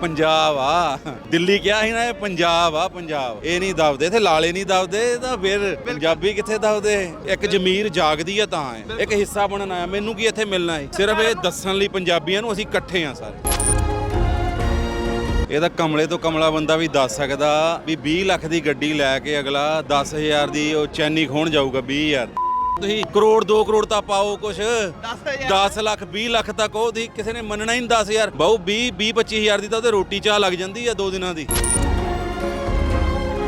ਪੰਜਾਬ ਆ। ਦਿੱਲੀ ਕਿਹਾ ਸੀ ਨਾ ਇਹ ਪੰਜਾਬ ਆ, ਪੰਜਾਬ। ਇਹ ਨਹੀਂ ਦਬਦੇ, ਇੱਥੇ ਲਾਲੇ ਨਹੀਂ ਦਬਦੇ ਤਾਂ ਫਿਰ ਪੰਜਾਬੀ ਕਿੱਥੇ ਦਬਦੇ? ਇੱਕ ਜ਼ਮੀਰ ਜਾਗਦੀ ਆ ਤਾਂ ਹੈ ਇੱਕ ਹਿੱਸਾ ਬਣਨ ਆਇਆ ਮੈਨੂੰ ਕੀ ਇੱਥੇ ਮਿਲਣਾ ਹੈ ਸਿਰਫ ਇਹ ਦੱਸਣ ਲਈ ਪੰਜਾਬੀਆਂ ਨੂੰ ਅਸੀਂ ਇਕੱਠੇ ਆ ਸਾਰੇ। ਇਹਦਾ ਕਮਲੇ ਤੋਂ ਕਮਲਾ ਬੰਦਾ ਵੀ ਦੱਸ ਸਕਦਾ ਵੀ 20 ਲੱਖ ਦੀ ਗੱਡੀ ਲੈ ਕੇ ਅਗਲਾ 10000 ਦੀ ਉਹ ਚੈਨੀ ਖੋਣ ਜਾਊਗਾ 20000 ਤੁਸੀਂ ਕਰੋੜ 2 ਕਰੋੜ ਤਾਂ ਪਾਓ ਕੁਛ। 10 ਲੱਖ 20 ਲੱਖ ਤੱਕ ਉਹ ਦੀ ਕਿਸੇ ਨੇ ਮੰਨਣਾ ਹੀ ਨਹੀਂ 10000 ਬਹੁ 20 20 25000 ਦੀ ਤਾਂ ਉਹਦੇ ਰੋਟੀ ਚਾਹ ਲੱਗ ਜਾਂਦੀ ਆ ਦੋ ਦਿਨਾਂ ਦੀ।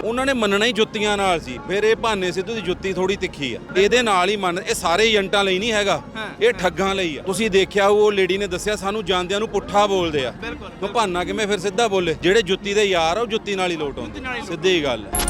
ਉਹਨਾਂ ਨੇ ਮੰਨਣਾ ਹੀ ਜੁੱਤੀਆਂ ਨਾਲ ਸੀ। ਫਿਰ ਇਹ ਭਾਨੇ ਸਿੱਧੂ ਦੀ ਜੁੱਤੀ ਥੋੜੀ ਤਿੱਖੀ ਆ। ਇਹਦੇ ਨਾਲ ਹੀ ਮੰਨ ਇਹ ਸਾਰੇ ਏਜੰਟਾਂ ਲਈ ਨਹੀਂ ਹੈਗਾ। ਇਹ ਠੱਗਾਂ ਲਈ ਆ। ਤੁਸੀਂ ਦੇਖਿਆ ਉਹ ਲੇਡੀ ਨੇ ਦੱਸਿਆ ਸਾਨੂੰ ਜਾਂਦਿਆਂ ਨੂੰ ਪੁੱਠਾ ਬੋਲਦੇ ਆ। ਉਹ ਭਾਨਾ ਕਿਵੇਂ ਫਿਰ ਸਿੱਧਾ ਬੋਲੇ? ਜਿਹੜੇ ਜੁੱਤੀ ਦੇ ਯਾਰ ਆ ਉਹ ਜੁੱਤੀ ਨਾਲ ਹੀ ਲੋਟ ਆਉਂਦੇ। ਸਿੱਧੀ ਗੱਲ ਹੈ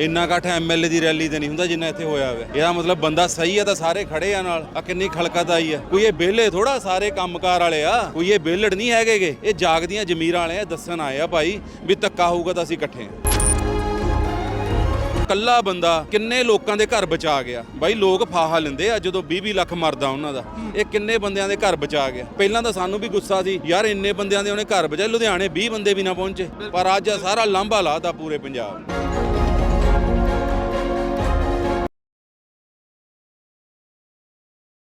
ਇੰਨਾ ਇਕੱਠ ਐਮਐਲਏ ਦੀ ਰੈਲੀ ਤੇ ਨਹੀਂ ਹੁੰਦਾ ਜਿੰਨਾ ਇੱਥੇ ਹੋਇਆ ਹੋਵੇ ਇਹਦਾ ਮਤਲਬ ਬੰਦਾ ਸਹੀ ਆ ਤਾਂ ਸਾਰੇ ਖੜੇ ਆ ਨਾਲ। ਆ ਕਿੰਨੀ ਖਲਕਤ ਆਈ ਆ। ਕੋਈ ਇਹ ਵਿਹਲੇ ਥੋੜਾ ਸਾਰੇ ਕੰਮਕਾਰ ਵਾਲੇ ਆ। ਕੋਈ ਇਹ ਵਿਹਲੜ ਨਹੀਂ ਹੈਗੇਗੇ। ਇਹ ਜਾਗਦੀਆਂ ਜ਼ਮੀਰਾਂ ਵਾਲੇ ਆ, ਦੱਸਣ ਆਏ ਆ ਭਾਈ ਵੀ ਧੱਕਾ ਹੋਊਗਾ ਤਾਂ ਅਸੀਂ ਇਕੱਠੇ ਆ। ਕੱਲਾ ਬੰਦਾ ਕਿੰਨੇ ਲੋਕਾਂ ਦੇ ਘਰ ਬਚਾ ਗਿਆ। ਬਾਈ ਲੋਕ ਫਾਹਾ ਲੈਂਦੇ ਆ ਜਦੋਂ 20-20 ਲੱਖ ਮਰਦਾ ਉਹਨਾਂ ਦਾ। ਇਹ ਕਿੰਨੇ ਬੰਦਿਆਂ ਦੇ ਘਰ ਬਚਾ ਗਿਆ। ਪਹਿਲਾਂ ਤਾਂ ਸਾਨੂੰ ਵੀ ਗੁੱਸਾ ਸੀ, ਯਾਰ ਇੰਨੇ ਬੰਦਿਆਂ ਦੇ ਉਹਨੇ ਘਰ ਬਚਾਏ ਲੁਧਿਆਣੇ 20 ਬੰਦੇ ਵੀ ਨਾ ਪਹੁੰਚੇ। ਪਰ ਅੱਜ ਸਾਰਾ ਲਾਂਭਾ ਲਾਤਾ ਪੂਰੇ ਪੰਜਾਬ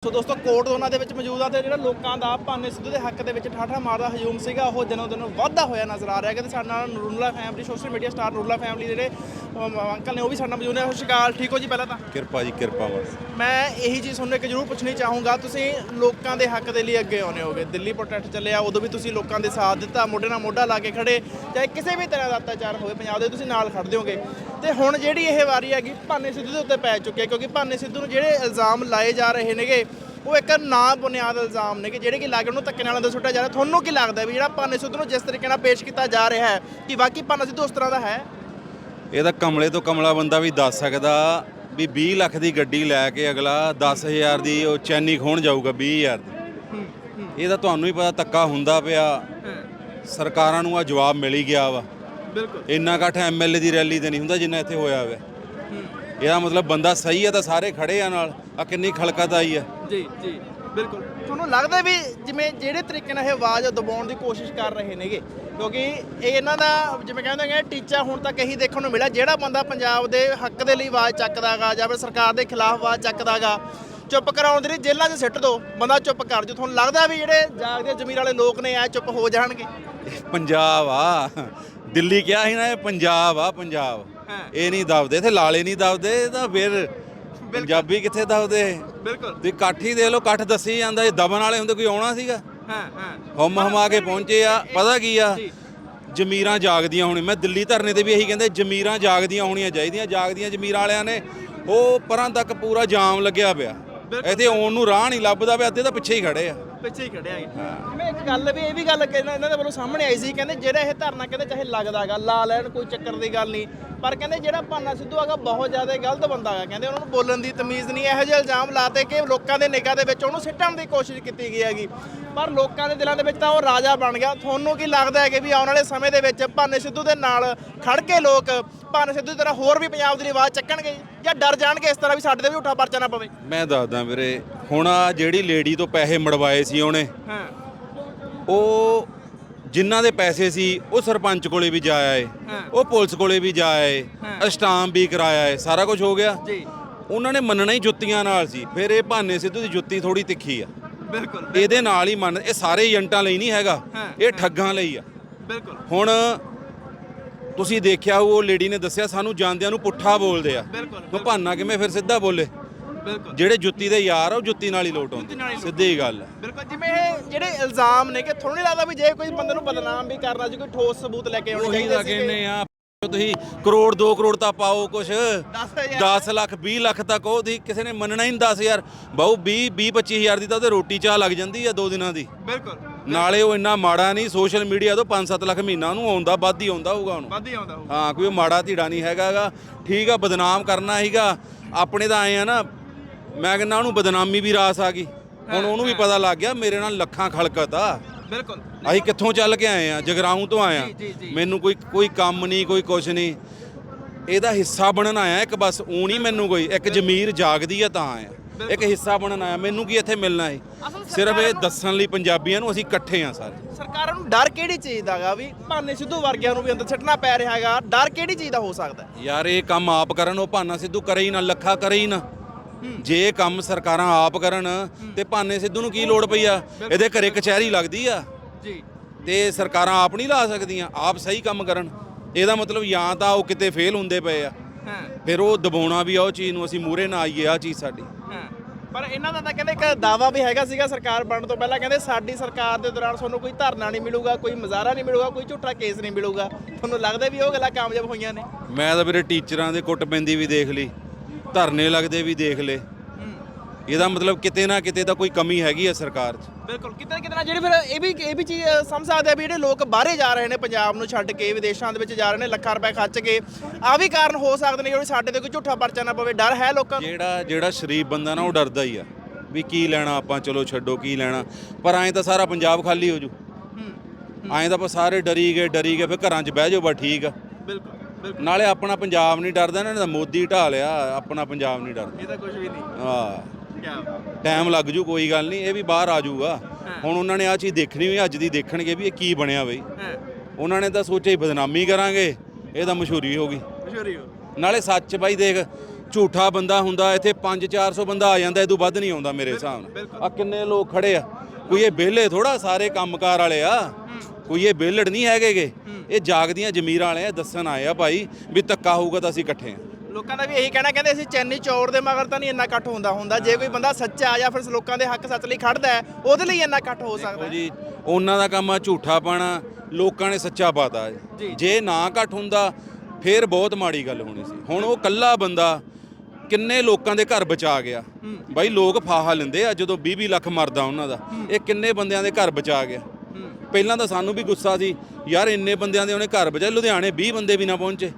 ਸੋ ਦੋਸਤੋ ਕੋਰਟ ਦੋਨਾਂ ਦੇ ਵਿੱਚ ਮੌਜੂਦ ਆ ਤੇ ਜਿਹੜਾ ਲੋਕਾਂ ਦਾ ਭਾਨੇ ਸਿੱਧੂ ਦੇ ਹੱਕ ਦੇ ਵਿੱਚ ਠਾਠਾ ਮਾਰਦਾ ਹਜੂਮ ਸੀਗਾ ਉਹ ਦਿਨੋਂ ਦਿਨ ਵਾਧਾ ਹੋਇਆ ਨਜ਼ਰ ਆ ਰਿਹਾ ਕਿ ਸਾਡੇ ਨਾਲ Narula family social media star Narula family ਜਿਹੜੇ ਅੰਕਲ ਨੇ ਉਹ ਵੀ ਸਾਡੇ ਨਾਲ ਮੌਜੂਦ ਨੇ। ਸਤਿ ਸ਼੍ਰੀ ਅਕਾਲ ਠੀਕ ਹੋ ਜੀ ਪਹਿਲਾਂ ਤਾਂ? ਕਿਰਪਾ ਜੀ ਕਿਰਪਾ ਬਸ। ਮੈਂ ਇਹੀ ਚੀਜ਼ ਤੁਹਾਨੂੰ ਇੱਕ ਜ਼ਰੂਰ ਪੁੱਛਣੀ ਚਾਹੂੰਗਾ ਤੁਸੀਂ ਲੋਕਾਂ ਦੇ ਹੱਕ ਦੇ ਲਈ ਅੱਗੇ ਆਉਨੇ ਹੋਗੇ। ਦਿੱਲੀ ਪ੍ਰੋਟੈਸਟ ਚੱਲਿਆ ਉਦੋਂ ਵੀ ਤੁਸੀਂ ਲੋਕਾਂ ਦੇ ਸਾਥ ਦਿੱਤਾ ਮੋਢੇ ਨਾਲ ਮੋਢਾ ਲਾ ਕੇ ਖੜੇ ਚਾਹੇ ਕਿਸੇ ਵੀ ਤਰ੍ਹਾਂ ਦਾ ਅਤਿਆਚਾਰ ਹੋਵੇ ਪੰਜਾਬ ਦੇ ਤੁਸੀਂ ਨਾਲ ਖੜਦੇ ਹੋਗੇ। ਤੇ ਹੁਣ ਜਿਹੜੀ ਇਹ ਵਾਰੀ ਹੈਗੀ ਭਾਨੇ ਸਿੱਧੂ ਦੇ ਉੱਤੇ ਪੈ ਚੁੱਕੀ ਹੈ ਕਿਉਂਕਿ ਭਾਨੇ ਸਿੱਧੂ ਨੂੰ ਜਿਹੜੇ ਇਲਜ਼ਾਮ ਲਾਏ ਜਾ ਰਹੇ ਨੇਗੇ ਉਹ ਇੱਕ ਨਾ ਬੁਨਿਆਦ ਇਲਜ਼ਾਮ ਨੇ ਕਿ ਜਿਹੜੇ ਕਿ ਲਾ ਕੇ ਉਹਨੂੰ ਧੱਕੇ ਨਾਲ ਅੰਦਰ ਸੁੱਟਿਆ ਜਾ ਰਿਹਾ। ਤੁਹਾਨੂੰ ਕੀ ਲੱਗਦਾ ਵੀ ਜਿਹੜਾ ਭਾਨੇ ਸਿੱਧੂ ਨੂੰ ਜਿਸ ਤਰੀਕੇ ਨਾਲ ਪੇਸ਼ ਕੀਤਾ ਜਾ ਰਿਹਾ ਹੈ ਕਿ ਵਾਕਈ ਭਾਨਾ ਸਿੱਧੂ ਉਸ ਤਰ੍ਹਾਂ ਦਾ ਹੈ? ਇਹਦਾ ਕਮਲੇ ਤੋਂ ਕਮਲਾ ਬੰਦਾ ਵੀ ਦੱਸ ਸਕਦਾ ਵੀ 20 ਲੱਖ ਦੀ ਗੱਡੀ ਲੈ ਕੇ ਅਗਲਾ 10000 ਦੀ ਉਹ ਚੈਨੀ ਖੋਣ ਜਾਊਗਾ 20000 ਦੀ। ਇਹਦਾ ਤੁਹਾਨੂੰ ਹੀ ਪਤਾ ਧੱਕਾ ਹੁੰਦਾ ਪਿਆ। ਸਰਕਾਰਾਂ ਨੂੰ ਆ ਜਵਾਬ ਮਿਲ ਹੀ ਗਿਆ ਵਾ। ਇੰਨਾ ਇਕੱਠ ਐਮਐਲਏ ਦੀ ਰੈਲੀ ਤੇ ਨਹੀਂ ਹੁੰਦਾ ਜਿੰਨਾ ਇੱਥੇ ਹੋਇਆ ਹੋਇਆ। ਇਹਦਾ ਮਤਲਬ ਬੰਦਾ ਸਹੀ ਆ ਤਾਂ ਸਾਰੇ ਖੜੇ ਆ ਨਾਲ। ਆ ਕਿੰਨੀ ਖਲਕਤ ਆਈ ਆ। ਜੀ ਜੀ ਬਿਲਕੁਲ। ਤੁਹਾਨੂੰ ਲੱਗਦਾ ਵੀ ਜਿਵੇਂ ਜਿਹੜੇ ਤਰੀਕੇ ਨਾਲ ਇਹ ਆਵਾਜ਼ ਦਬਾਉਣ ਦੀ ਕੋਸ਼ਿਸ਼ ਕਰ ਰਹੇ ਨੇਗੇ ਕਿਉਂਕਿ ਇਹ ਇਹਨਾਂ ਦਾ ਜਿਵੇਂ ਕਹਿੰਦੇ ਨੇ ਟੀਚਾ ਹੁਣ ਤੱਕ ਇਹੀ ਦੇਖਣ ਨੂੰ ਮਿਲਿਆ ਜਿਹੜਾ ਬੰਦਾ ਪੰਜਾਬ ਦੇ ਹੱਕ ਦੇ ਲਈ ਆਵਾਜ਼ ਚੱਕਦਾਗਾ ਜਾਂ ਫਿਰ ਸਰਕਾਰ ਦੇ ਖਿਲਾਫ ਆਵਾਜ਼ ਚੱਕਦਾਗਾ ਚੁੱਪ ਕਰਾਉਣ ਦੇ ਲਈ ਜੇਲ੍ਹਾਂ 'ਚ ਸਿੱਟ ਦੋ ਬੰਦਾ ਚੁੱਪ ਕਰ ਜੋ। ਤੁਹਾਨੂੰ ਲੱਗਦਾ ਵੀ ਜਿਹੜੇ ਜਾਗਦੇ ਜ਼ਮੀਰ ਵਾਲੇ ਲੋਕ ਨੇ ਐ ਚੁੱਪ ਹੋ ਜਾਣਗੇ? ਪੰਜਾਬ ਆ ਦਿੱਲੀ ਕਿਹਾ ਸੀ ਨਾ ਇਹ ਪੰਜਾਬ ਆ ਪੰਜਾਬ। ਹਾਂ। ਇਹ ਨਹੀਂ ਦਬਦੇ ਇੱਥੇ ਲਾਲੇ ਨਹੀਂ ਦਬਦੇ ਤਾਂ ਫਿਰ ਪੰਜਾਬੀ ਕਿੱਥੇ ਦਬਦੇ? ਬਿਲਕੁਲ। ਤੁਸੀਂ ਇਕੱਠ ਹੀ ਦੇ ਲਓ ਇਕੱਠ ਦੱਸੀ ਜਾਂਦਾ ਜੇ ਦਬਣ ਵਾਲੇ ਹੁੰਦੇ ਕੋਈ ਆਉਣਾ ਸੀਗਾ? ਹਾਂ ਹਾਂ। ਹਮ ਹਮਾ ਕੇ ਪਹੁੰਚੇ ਆ ਪਤਾ ਕੀ ਆ? ਜੀ। ਜ਼ਮੀਰਾਂ ਜਾਗਦੀਆਂ ਹੋਣੀ ਮੈਂ ਦਿੱਲੀ ਧਰਨੇ ਤੇ ਵੀ ਇਹੀ ਕਹਿੰਦੇ ਜ਼ਮੀਰਾਂ ਜਾਗਦੀਆਂ ਹੋਣੀਆਂ ਚਾਹੀਦੀਆਂ ਜਾਗਦੀਆਂ ਜ਼ਮੀਰਾਂ ਵਾਲਿਆਂ ਨੇ ਉਹ ਪਰਾਂ ਤੱਕ ਪੂਰਾ ਜਾਮ ਲੱਗਿਆ ਪਿਆ। ਇੱਥੇ ਆਉਣ ਨੂੰ ਰਾਹ ਨਹੀਂ ਲੱਭਦਾ ਪਿਆ ਅੱਧੇ ਤਾਂ ਪਿੱਛੇ ਹੀ ਖੜੇ ਆ। ਪਿੱਛੇ ਹੀ ਖੜਿਆ ਜਿਵੇਂ ਇੱਕ ਗੱਲ ਵੀ ਇਹ ਵੀ ਗੱਲ ਕਹਿੰਦਾ ਇਹਨਾਂ ਦੇ ਵੱਲੋਂ ਸਾਹਮਣੇ ਆਈ ਸੀ ਕਹਿੰਦੇ ਜਿਹੜਾ ਇਹ ਧਰਨਾ ਕਹਿੰਦੇ ਚਾਹੇ ਲੱਗਦਾਗਾ ਲਾ ਲੈਣ ਕੋਈ ਚੱਕਰ ਦੀ ਗੱਲ ਨਹੀਂ। ਪਰ ਕਹਿੰਦੇ ਜਿਹੜਾ ਭਾਨਾ ਸਿੱਧੂ ਹੈਗਾ ਬਹੁਤ ਜ਼ਿਆਦਾ ਗਲਤ ਬੰਦਾ ਹੈਗਾ। ਕਹਿੰਦੇ ਉਹਨਾਂ ਨੂੰ ਬੋਲਣ ਦੀ ਤਮੀਜ਼ ਨਹੀਂ ਇਹੋ ਜਿਹੇ ਇਲਜ਼ਾਮ ਲਾਤੇ ਕਿ ਲੋਕਾਂ ਦੇ ਨਿਗਾਹ ਦੇ ਵਿੱਚ ਉਹਨੂੰ ਸਿੱਟਣ ਦੀ ਕੋਸ਼ਿਸ਼ ਕੀਤੀ ਗਈ ਹੈਗੀ। ਪਰ ਲੋਕਾਂ ਦੇ ਦਿਲਾਂ ਦੇ ਵਿੱਚ ਤਾਂ ਉਹ ਰਾਜਾ ਬਣ ਗਿਆ। ਤੁਹਾਨੂੰ ਕੀ ਲੱਗਦਾ ਹੈ ਕਿ ਵੀ ਆਉਣ ਵਾਲੇ ਸਮੇਂ ਦੇ ਵਿੱਚ ਭਾਨੇ ਸਿੱਧੂ ਦੇ ਨਾਲ ਖੜ ਕੇ ਲੋਕ ਭਾਨੇ ਸਿੱਧੂ ਦੀ ਤਰ੍ਹਾਂ ਹੋਰ ਵੀ ਪੰਜਾਬ ਦੀ ਆਵਾਜ਼ ਚੱਕਣਗੇ ਜਾਂ ਡਰ ਜਾਣਗੇ ਇਸ ਤਰ੍ਹਾਂ ਵੀ ਸਾਡੇ ਤੇ ਵੀ ਉਠਾ ਪਰਚਾ ਨਾ ਪਵੇ? ਮੈਂ ਦੱਸਦਾ ਵੀਰੇ ਹੁਣ ਆ ਜਿਹੜੀ ਲੇਡੀ ਤੋਂ ਪੈਸੇ ਮੜਵਾਏ ਸੀ ਉਹਨੇ ਹਾਂ। ਉਹ ਜਿਨ੍ਹਾਂ ਦੇ ਪੈਸੇ ਸੀ ਉਹ ਸਰਪੰਚ ਕੋਲੇ ਵੀ ਜਾ ਆਏ ਹਾਂ। ਉਹ ਪੁਲਿਸ ਕੋਲੇ ਵੀ ਜਾ ਆਏ ਹਾਂ। ਅਸਟਾਮ ਵੀ ਕਰਾਇਆ ਏ ਸਾਰਾ ਕੁਝ ਹੋ ਗਿਆ। ਜੀ। ਉਹਨਾਂ ਨੇ ਮੰਨਣਾ ਹੀ ਜੁੱਤੀਆਂ ਨਾਲ ਸੀ ਫਿਰ ਇਹ ਭਾਨੇ ਸਿੱਧੂ ਦੀ ਜੁੱਤੀ ਥੋੜੀ ਤਿੱਖੀ ਆ। ਬਿਲਕੁਲ ਇਹਦੇ ਨਾਲ ਹੀ ਮੰਨ ਇਹ ਸਾਰੇ ਏਜੰਟਾਂ ਲਈ ਨਹੀਂ ਹੈਗਾ ਹਾਂ, ਇਹ ਠੱਗਾਂ ਲਈ ਆ। ਬਿਲਕੁਲ। ਹੁਣ ਤੁਸੀਂ ਦੇਖਿਆ ਉਹ ਲੇਡੀ ਨੇ ਦੱਸਿਆ ਸਾਨੂੰ ਜਾਂਦਿਆਂ ਨੂੰ ਪੁੱਠਾ ਬੋਲਦੇ ਆ। ਬਿਲਕੁਲ ਉਹ ਭਾਨਾ ਕਿਵੇਂ ਫਿਰ ਸਿੱਧਾ ਬੋਲੇ? ਜਿਹੜੇ ਜੁੱਤੀ ਦੇ ਯਾਰ ਆ ਉਹ ਜੁੱਤੀ ਨਾਲ ਹੀ ਲੋਟ ਹੀ ਆਉਂਦੇ ਸਿੱਧੀ ਗੱਲ ਆ। ਬਿਲਕੁਲ ਜਿਵੇਂ ਇਹ ਜਿਹੜੇ ਇਲਜ਼ਾਮ ਨੇ ਕਿ ਤੁਹਾਨੂੰ ਨਹੀਂ ਲੱਗਦਾ ਵੀ ਜੇ ਕੋਈ ਬੰਦੇ ਨੂੰ ਬਦਨਾਮ ਵੀ ਕਰਨਾ ਜੀ ਕੋਈ ਠੋਸ ਸਬੂਤ ਲੈ ਕੇ ਆਉਣੇ ਉਹੀ ਚਾਹੀਦੇ ਸੀਗੇ। ਕਹਿੰਦੇ ਆ। ਤੁਸੀਂ ਕਰੋੜ 2 ਕਰੋੜ ਤਾਂ ਪਾਓ ਕੁਛ। ਦਸ ਹਜ਼ਾਰ। 10 ਲੱਖ 20 ਲੱਖ ਤੱਕ ਉਹਦੀ ਕਿਸੇ ਨੇ ਮੰਨਣਾ ਹੀ ਨਹੀਂ 10000 ਬਹੁ 20 20 25000 ਦੀ ਤਾਂ ਉਹਦੇ ਰੋਟੀ ਚਾਹ ਲੱਗ ਜਾਂਦੀ ਆ ਦੋ ਦਿਨਾਂ ਦੀ। ਬਿਲਕੁਲ। ਨਾਲੇ ਉਹ ਇੰਨਾ ਮਾੜਾ ਨਹੀਂ ਸੋਸ਼ਲ ਮੀਡੀਆ ਤੋਂ 5-7 ਲੱਖ ਮਹੀਨਾ ਉਹਨੂੰ ਆਉਂਦਾ ਵੱਧ ਹੀ ਆਉਂਦਾ ਹੋਊਗਾ ਉਹਨੂੰ। ਵੱਧ ਹੀ ਆਉਂਦਾ ਹੋਊ ਹਾਂ ਕੋਈ ਉਹ ਮਾੜਾ ਧੀੜਾ ਨਹੀਂ ਹੈਗਾਗਾ। ਠੀਕ ਆ ਬਦਨਾਮ ਕਰਨਾ ਹੀਗਾ ਆਪਣੇ ਤਾਂ ਆਏ ਆ ਨਾ ਮੈਂ ਕਹਿੰਦਾ ਉਹਨੂੰ ਬਦਨਾਮੀ ਵੀ ਰਾਸ ਆ ਗਈ। ਹੁਣ ਉਹਨੂੰ ਵੀ ਪਤਾ ਲੱਗ ਗਿਆ ਮੇਰੇ ਨਾਲ ਲੱਖਾਂ ਖਲਕਤ ਆ। ਬਿਲਕੁਲ। ਅਸੀਂ ਕਿੱਥੋਂ ਚੱਲ ਕੇ ਆਏ ਆ? ਜਗਰਾਉਂ ਤੋਂ ਆਏ ਆ। ਮੈਨੂੰ ਕੋਈ ਕੋਈ ਕੰਮ ਨਹੀਂ ਕੋਈ ਕੁਛ ਨਹੀਂ। ਇਹਦਾ ਹਿੱਸਾ ਬਣਨ ਆਇਆ ਇੱਕ ਬਸ ਊ ਨਹੀਂ ਮੈਨੂੰ ਕੋਈ ਇੱਕ ਜ਼ਮੀਰ ਜਾਗਦੀ ਆ ਤਾਂ ਆਇਆ। ਇੱਕ ਹਿੱਸਾ ਬਣਨ ਆਇਆ। ਮੈਨੂੰ ਕੀ ਇੱਥੇ ਮਿਲਣਾ ਹੈ ਸਿਰਫ ਇਹ ਦੱਸਣ ਲਈ ਪੰਜਾਬੀਆਂ ਨੂੰ ਅਸੀਂ ਇਕੱਠੇ ਆ ਸਾਰੇ। ਸਰਕਾਰਾਂ ਨੂੰ ਡਰ ਕਿਹੜੀ ਚੀਜ਼ ਦਾਗਾ ਵੀ ਭਾਨੇ ਸਿੱਧੂ ਵਰਗਿਆਂ ਨੂੰ ਵੀ ਅੰਦਰ ਛੱਡਣਾ ਪੈ ਰਿਹਾ ਹੈਗਾ ਡਰ ਕਿਹੜੀ ਚੀਜ਼ ਦਾ ਹੋ ਸਕਦਾ? ਯਾਰ ਇਹ ਕੰਮ ਆਪ ਕਰਨ ਉਹ ਭਾਨਾ ਸਿੱਧੂ ਕਰੇ ਹੀ ਨਾ ਲੱਖਾ ਕਰੇ ਹੀ ਨਾ। ਜੇ ਕੰਮ ਸਰਕਾਰਾਂ ਆਪ ਕਰਨ ਤੇ ਭਾਨੇ ਸਿੱਧੂ ਨੂੰ ਕੀ ਲੋੜ ਪਈ ਆ? ਇਹਦੇ ਘਰੇ ਕਚਹਿਰੀ ਲੱਗਦੀ ਆ। ਜੀ। ਤੇ ਸਰਕਾਰਾਂ ਆਪ ਨਹੀਂ ਲਾ ਸਕਦੀਆਂ ਆਪ ਸਹੀ ਕੰਮ ਕਰਨ। ਇਹਦਾ ਮਤਲਬ ਜਾਂ ਤਾਂ ਉਹ ਕਿਤੇ ਫੇਲ ਹੁੰਦੇ ਪਏ ਆ। ਹਾਂ। ਫਿਰ ਉਹ ਦਬਾਉਣਾ ਵੀ ਆ ਉਹ ਚੀਜ਼ ਨੂੰ ਅਸੀਂ ਮੂਰੇ ਨਾ ਆਈਏ ਆ ਚੀਜ਼ ਸਾਡੀ। ਹਾਂ। ਪਰ ਇਹਨਾਂ ਦਾ ਤਾਂ ਕਹਿੰਦੇ ਇੱਕ ਦਾਵਾ ਵੀ ਹੈਗਾ ਸੀਗਾ ਸਰਕਾਰ ਬਣਨ ਤੋਂ ਪਹਿਲਾਂ ਕਹਿੰਦੇ ਸਾਡੀ ਸਰਕਾਰ ਦੇ ਦੌਰਾਨ ਤੁਹਾਨੂੰ ਕੋਈ ਧਰਨਾ ਨਹੀਂ ਮਿਲੂਗਾ ਕੋਈ ਮੁਜ਼ਾਹਰਾ ਨਹੀਂ ਮਿਲੂਗਾ ਕੋਈ ਝੂਠਾ ਕੇਸ ਨਹੀਂ ਮਿਲੂਗਾ। ਤੁਹਾਨੂੰ ਲੱਗਦਾ ਵੀ ਉਹ ਗੱਲਾਂ ਕਾਮਯਾਬ ਹੋਈਆਂ ਨੇ? ਮੈਂ ਤਾਂ ਵੀਰੇ ਟੀਚਰਾਂ ਦੇ ਕੁੱਟ ਪੈਂਦੀ ਵੀ ਦੇਖ ਲਈ। ਧਰਨੇ ਲੱਗਦੇ ਵੀ ਦੇਖ ਲਏ ਇਹਦਾ ਮਤਲਬ ਕਿਤੇ ਨਾ ਕਿਤੇ ਤਾਂ ਕੋਈ ਕਮੀ ਹੈਗੀ ਆ ਸਰਕਾਰ 'ਚ। ਬਿਲਕੁਲ ਕਿਤੇ ਨਾ ਕਿਤੇ ਨਾ ਜਿਹੜੀ ਫਿਰ ਇਹ ਵੀ ਇਹ ਵੀ ਚੀਜ਼ ਸਮਝ ਸਕਦੇ ਆ ਵੀ ਜਿਹੜੇ ਲੋਕ ਬਾਹਰੇ ਜਾ ਰਹੇ ਨੇ ਪੰਜਾਬ ਨੂੰ ਛੱਡ ਕੇ ਵਿਦੇਸ਼ਾਂ ਦੇ ਵਿੱਚ ਜਾ ਰਹੇ ਨੇ ਲੱਖਾਂ ਰੁਪਏ ਖਰਚ ਕੇ ਆ ਵੀ ਕਾਰਨ ਹੋ ਸਕਦੇ ਨੇ ਜਿਹੜੀ ਸਾਡੇ ਤੇ ਕੋਈ ਝੂਠਾ ਪਰਚਾ ਨਾ ਪਵੇ ਡਰ ਹੈ ਲੋਕਾਂ ਨੂੰ? ਜਿਹੜਾ ਜਿਹੜਾ ਸ਼ਰੀਫ ਬੰਦਾ ਨਾ ਉਹ ਡਰਦਾ ਹੀ ਆ ਵੀ ਕੀ ਲੈਣਾ ਆਪਾਂ ਚਲੋ ਛੱਡੋ ਕੀ ਲੈਣਾ। ਪਰ ਐਂ ਤਾਂ ਸਾਰਾ ਪੰਜਾਬ ਖਾਲੀ ਹੋ ਜੂ। ਐਂ ਤਾਂ ਆਪਾਂ ਸਾਰੇ ਡਰੀ ਗਏ ਡਰੀ ਗਏ ਫਿਰ ਘਰਾਂ 'ਚ ਬਹਿ ਜਾਓ ਬਸ ਠੀਕ ਆ। ਬਿਲਕੁਲ। ਨਾਲੇ ਆਪਣਾ ਪੰਜਾਬ ਨਹੀਂ ਡਰਦਾ ਇਹਨਾਂ ਨੇ ਤਾਂ ਮੋਦੀ ਢਾ ਲਿਆ ਆਪਣਾ ਪੰਜਾਬ ਨਹੀਂ ਡਰਦਾ। ਇਹ ਤਾਂ ਕੁਝ ਵੀ ਨਹੀਂ। ਆ ਕਿਆ ਟਾਈਮ ਲੱਗ ਜੂ ਕੋਈ ਗੱਲ ਨਹੀਂ ਇਹ ਵੀ ਬਾਹਰ ਆ ਜਾਊਗਾ ਹੁਣ ਉਹਨਾਂ ਨੇ ਆ ਚੀਜ਼ ਦੇਖਣੀ ਵੀ ਅੱਜ ਦੀ ਦੇਖਣਗੇ ਵੀ ਇਹ ਕੀ ਬਣਿਆ ਬਈ। ਹਾਂ। ਉਹਨਾਂ ਨੇ ਤਾਂ ਸੋਚਿਆ ਹੀ ਬਦਨਾਮੀ ਕਰਾਂਗੇ ਇਹ ਤਾਂ ਮਸ਼ਹੂਰੀ ਹੋ ਗਈ। ਮਸ਼ਹੂਰੀ ਹੋ ਨਾਲੇ ਸੱਚ ਬਾਈ ਦੇਖ ਝੂਠਾ ਬੰਦਾ ਹੁੰਦਾ ਇੱਥੇ 5-400 ਬੰਦਾ ਆ ਜਾਂਦਾ ਇਹ ਤੋਂ ਵੱਧ ਨਹੀਂ ਆਉਂਦਾ ਮੇਰੇ ਹਿਸਾਬ ਨਾਲ। ਆ ਕਿੰਨੇ ਲੋਕ ਖੜੇ ਆ। ਕੋਈ ਇਹ ਵਿਹਲੇ ਥੋੜਾ ਸਾਰੇ ਕੰਮਕਾਰ ਵਾਲੇ ਆ। ਕੋਈ ਇਹ ਵਿਹਲੜ ਨਹੀਂ ਹੈਗੇਗੇ ਇਹ ਜਾਗਦੀਆਂ ਜ਼ਮੀਰਾਂ ਵਾਲੇ ਆ ਦੱਸਣ ਆਏ ਆ ਭਾਈ ਵੀ ਧੱਕਾ ਹੋਊਗਾ ਤਾਂ ਅਸੀਂ ਇਕੱਠੇ ਆ। ਲੋਕਾਂ ਦਾ ਵੀ ਇਹੀ ਕਹਿਣਾ ਕਹਿੰਦੇ ਅਸੀਂ ਚੈਨੀ ਚੌੜ ਦੇ ਮਗਰ ਤਾਂ ਨਹੀਂ ਇੰਨਾ ਇਕੱਠ ਹੁੰਦਾ ਹੁੰਦਾ ਜੇ ਕੋਈ ਬੰਦਾ ਸੱਚਾ ਜਾਂ ਫਿਰ ਲੋਕਾਂ ਦੇ ਹੱਕ ਸੱਚ ਲਈ ਖੜਦਾ ਹੈ ਉਹਦੇ ਲਈ ਇੰਨਾ ਇਕੱਠ ਹੋ ਸਕਦਾ ਹੈ। ਜੀ ਉਹਨਾਂ ਦਾ ਕੰਮ ਆ ਝੂਠਾ ਪਾਣਾ ਲੋਕਾਂ ਨੇ ਸੱਚਾ ਪਾਤਾ ਜੇ। ਨਾ ਘਟ ਹੁੰਦਾ ਫੇਰ ਬਹੁਤ ਮਾੜੀ ਗੱਲ ਹੋਣੀ ਸੀ। ਹੁਣ ਉਹ ਕੱਲਾ ਬੰਦਾ ਕਿੰਨੇ ਲੋਕਾਂ ਦੇ ਘਰ ਬਚਾ ਗਿਆ। ਬਾਈ ਲੋਕ ਫਾਹਾ ਲੈਂਦੇ ਆ ਜਦੋਂ 20-20 ਲੱਖ ਮਰਦਾ ਉਹਨਾਂ ਦਾ। ਇਹ ਕਿੰਨੇ ਬੰਦਿਆਂ ਦੇ ਘਰ ਬਚਾ ਗਿਆ। ਪਹਿਲਾਂ ਤਾਂ ਸਾਨੂੰ ਵੀ ਗੁੱਸਾ ਸੀ ਯਾਰ ਇੰਨੇ ਬੰਦਿਆਂ ਦੇ ਉਹਨੇ ਘਰ ਬਚਾਏ ਲੁਧਿਆਣੇ 20 ਬੰਦੇ ਵੀ ਨਾ ਪਹੁੰਚੇ।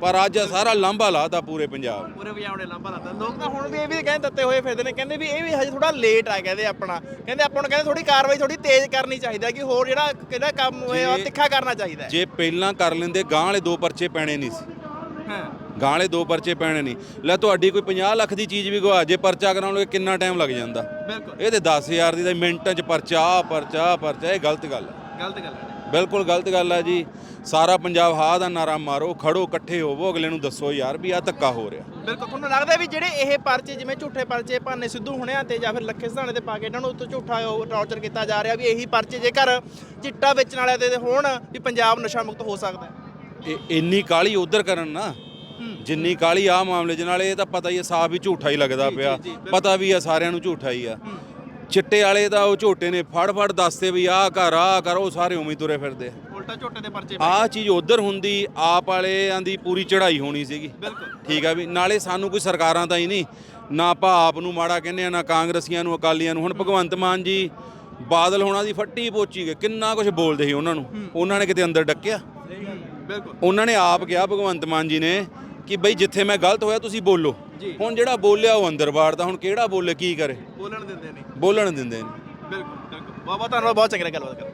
ਪਰ ਅੱਜ ਸਾਰਾ ਲਾਂਭਾ ਲਾਤਾ ਪੂਰੇ ਪੰਜਾਬ। ਪੂਰੇ ਵਜਾਉਣੇ ਲੰਬਾ ਲਾਤਾ। ਲੋਕ ਤਾਂ ਹੁਣ ਵੀ ਇਹ ਵੀ ਕਹਿੰਦੇ ਦਿੱਤੇ ਹੋਏ ਫਿਰਦੇ ਨੇ ਕਹਿੰਦੇ ਵੀ ਇਹ ਵੀ ਹਜੇ ਥੋੜਾ ਲੇਟ ਆ ਕਹਿੰਦੇ ਆਪਣਾ। ਕਹਿੰਦੇ ਆਪਾਂ ਨੂੰ ਕਹਿੰਦੇ ਥੋੜੀ ਕਾਰਵਾਈ ਥੋੜੀ ਤੇਜ਼ ਕਰਨੀ ਚਾਹੀਦਾ ਕਿ ਹੋਰ ਜਿਹੜਾ ਕਿਹੜਾ ਕੰਮ ਹੋਇਆ ਤਿੱਖਾ ਕਰਨਾ ਚਾਹੀਦਾ ਹੈ। ਜੇ ਪਹਿਲਾਂ ਕਰ ਲੈਂਦੇ ਗਾਂ ਵਾਲੇ ਦੋ ਪਰਚੇ ਪੈਣੇ ਨਹੀਂ ਸੀ। ਹਾਂ। ਗਾਂ ਵਾਲੇ ਦੋ ਪਰਚੇ ਪੈਣੇ ਨਹੀਂ। ਲੈ ਤੁਹਾਡੀ ਕੋਈ 50 ਲੱਖ ਦੀ ਚੀਜ਼ ਵੀ ਗਵਾ ਜੇ ਪਰਚਾ ਕਰਾਉਣ ਲਈ ਕਿੰਨਾ ਟਾਈਮ ਲੱਗ ਜਾਂਦਾ? ਬਿਲਕੁਲ। ਇਹ ਤੇ 10000 ਦੀ ਤਾਂ ਮਿੰਟਾਂ 'ਚ ਪਰਚਾ ਆਹ ਪਰਚਾ ਆਹ ਪਰਚਾ ਇਹ ਗਲਤ ਗੱਲ ਹੈ। ਗਲਤ ਗੱਲ ਹੈ। ਬਿਲਕੁਲ ਗਲਤ ਗੱਲ ਹੈ ਜੀ। ਸਾਰਾ ਪੰਜਾਬ ਹਾ ਦਾ ਨਾਰਾ ਮਾਰੋ ਖੜੋ ਇਕੱਠੇ ਹੋਵੋ ਅਗਲੇ ਨੂੰ ਦੱਸੋ ਯਾਰ ਵੀ ਆ ਧੱਕਾ ਹੋ ਰਿਹਾ। ਬਿਲਕੁਲ ਤੁਹਾਨੂੰ ਲੱਗਦਾ ਵੀ ਜਿਹੜੇ ਇਹ ਪਰਚੇ ਜਿਵੇਂ ਝੂਠੇ ਪਰਚੇ ਭਾਨੇ ਸਿੱਧੂ ਹੁਣਿਆਂ ਤੇ ਜਾਂ ਫਿਰ ਲੱਖੇ ਸਧਾਣੇ ਤੇ ਪਾ ਕੇ ਇਹਨਾਂ ਨੂੰ ਉੱਤੋਂ ਝੂਠਾ ਟੌਰਚਰ ਕੀਤਾ ਜਾ ਰਿਹਾ ਵੀ ਇਹੀ ਪਰਚੇ ਜੇਕਰ ਚਿੱਟਾ ਵੇਚਣ ਵਾਲਿਆਂ ਦੇ ਹੋਣ ਵੀ ਪੰਜਾਬ ਨਸ਼ਾ ਮੁਕਤ ਹੋ ਸਕਦਾ ਹੈ। ਇਹ ਇੰਨੀ ਕਾਲੀ ਉਧਰ ਕਰਨ ਨਾ ਜਿੰਨੀ ਕਾਲੀ ਆ ਮਾਮਲੇ 'ਚ ਨਾਲੇ ਇਹ ਤਾਂ ਪਤਾ ਹੀ ਹੈ ਸਾਫ਼ ਹੀ ਝੂਠਾ ਹੀ ਲੱਗਦਾ ਪਿਆ। ਪਤਾ ਵੀ ਆ ਸਾਰਿਆਂ ਨੂੰ ਝੂਠਾ ਹੀ ਆ। ਚਿੱਟੇ ਵਾਲੇ ਦਾ ਉਹ ਝੋਟੇ ਨੇ ਫੜ ਫੜ ਦੱਸਦੇ ਵੀ ਆਹ ਕਰ ਆਹ ਕਰ ਉਹ ਸਾਰੇ ਉਵੇਂ ਹੀ ਤੁਰੇ ਫਿਰਦੇ ਆ। ਉਲਟਾ ਝੋਟੇ ਦੇ ਪਰਚੇ ਆਹ ਚੀਜ਼ ਉਧਰ ਹੁੰਦੀ ਆਪ ਵਾਲਿਆਂ ਦੀ ਪੂਰੀ ਚੜ੍ਹਾਈ ਹੋਣੀ ਸੀਗੀ। ਬਿਲਕੁਲ। ਠੀਕ ਆ ਵੀ ਨਾਲੇ ਸਾਨੂੰ ਕੋਈ ਸਰਕਾਰਾਂ ਤਾਂ ਹੀ ਨਹੀਂ ਨਾ ਆਪਾਂ ਆਪ ਨੂੰ ਮਾੜਾ ਕਹਿੰਦੇ ਆ ਨਾ ਕਾਂਗਰਸੀਆਂ ਨੂੰ ਅਕਾਲੀਆਂ ਨੂੰ। ਹੁਣ ਭਗਵੰਤ ਮਾਨ ਜੀ ਬਾਦਲ ਹੋਣਾ ਦੀ ਫੱਟੀ ਪੋਚੀ ਗਏ ਕਿੰਨਾ ਕੁਝ ਬੋਲਦੇ ਸੀ ਉਹਨਾਂ ਨੂੰ। ਉਹਨਾਂ ਨੇ ਕਿਤੇ ਅੰਦਰ ਡੱਕਿਆ। ਬਿਲਕੁਲ। ਉਹਨਾਂ ਨੇ ਆਪ ਕਿਹਾ ਭਗਵੰਤ ਮਾਨ ਜੀ ਨੇ ਕਿ ਬਈ ਜਿੱਥੇ ਮੈਂ ਗਲਤ ਹੋਇਆ ਤੁਸੀਂ ਬੋਲੋ। ਹੁਣ ਜਿਹੜਾ ਬੋਲਿਆ ਉਹ ਅੰਦਰ ਵਾੜਦਾ ਹੁਣ ਕਿਹੜਾ ਬੋਲੇ ਕੀ ਕਰੇ? ਬੋਲਣ ਦਿੰਦੇ ਨਹੀਂ ਬੋਲਣ ਦਿੰਦੇ ਨੇ। ਬਿਲਕੁਲ ਬਿਲਕੁਲ। ਧੰਨਵਾਦ ਬਹੁਤ ਚੰਗੀ ਗੱਲਬਾਤ ਕਰ